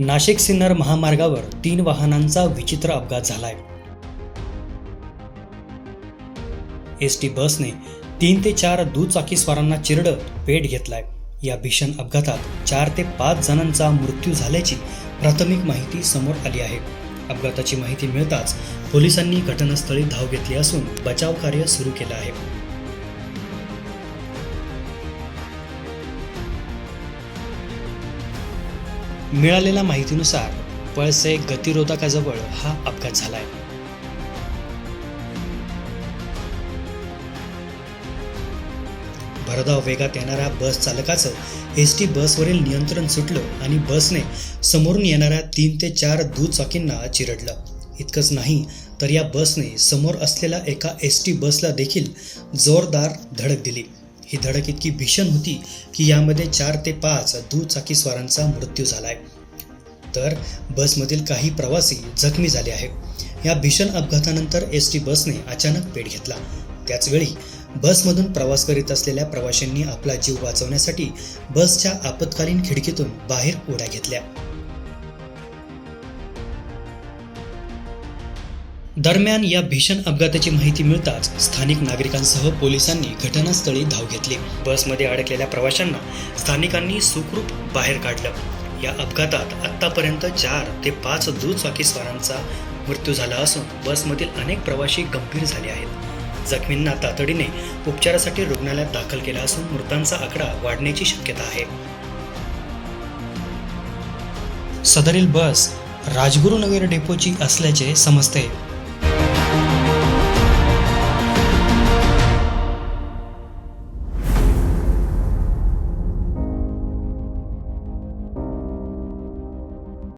नाशिक सिन्नर महामार्गावर तीन वाहनांचा विचित्र अपघात झालाय. एस टी बसने तीन ते चार दुचाकीस्वारांना चिरडत पेट घेतलाय. या भीषण अपघातात चार ते पाच जणांचा मृत्यू झाल्याची प्राथमिक माहिती समोर आली आहे. अपघाताची माहिती मिळताच पोलिसांनी घटनास्थळी धाव घेतली असून बचाव कार्य सुरू केलं आहे. मिळालेल्या माहितीनुसार पळसे गतिरोधकाजवळ हा अपघात झालाय. भरधाव वेगात येणाऱ्या बस चालकाचं एस टी बसवरील नियंत्रण सुटलं आणि बसने समोरून येणाऱ्या तीन ते चार दुचाकींना चिरडलं. इतकंच नाही तर या बसने समोर असलेल्या एका एस टी बसला देखील जोरदार धडक दिली. ही धडक इतकी भीषण होती की यामध्ये चार ते पाच दुचाकीस्वारांचा मृत्यू मृत्यू झालाय. तर बसमधील काही प्रवासी जखमी झाले आहेत. या भीषण अपघातानंतर एस टी बसने अचानक पेट घेतला. त्याचवेळी बसमधून प्रवास करीत असलेल्या प्रवाशांनी आपला जीव वाचवण्यासाठी बसच्या आपत्कालीन खिडकीतून बाहेर उड्या घेतल्या. दरम्यान या भीषण अपघाताची माहिती मिळताच स्थानिक नागरिकांसह पोलिसांनी घटनास्थळी धाव घेतली. बसमध्ये अडकलेल्या प्रवाशांना स्थानिकांनी सुखरूप बाहेर काढलं. या अपघातात आतापर्यंत चार ते पाच दुचाकी स्वारांचा मृत्यू झाला असून बसमधील अनेक प्रवासी गंभीर झाले आहेत. जखमींना तातडीने उपचारासाठी रुग्णालयात दाखल केला असून मृतांचा आकडा वाढण्याची शक्यता आहे. सदरील बस राजगुरुनगर डेपोची असल्याचे समजते.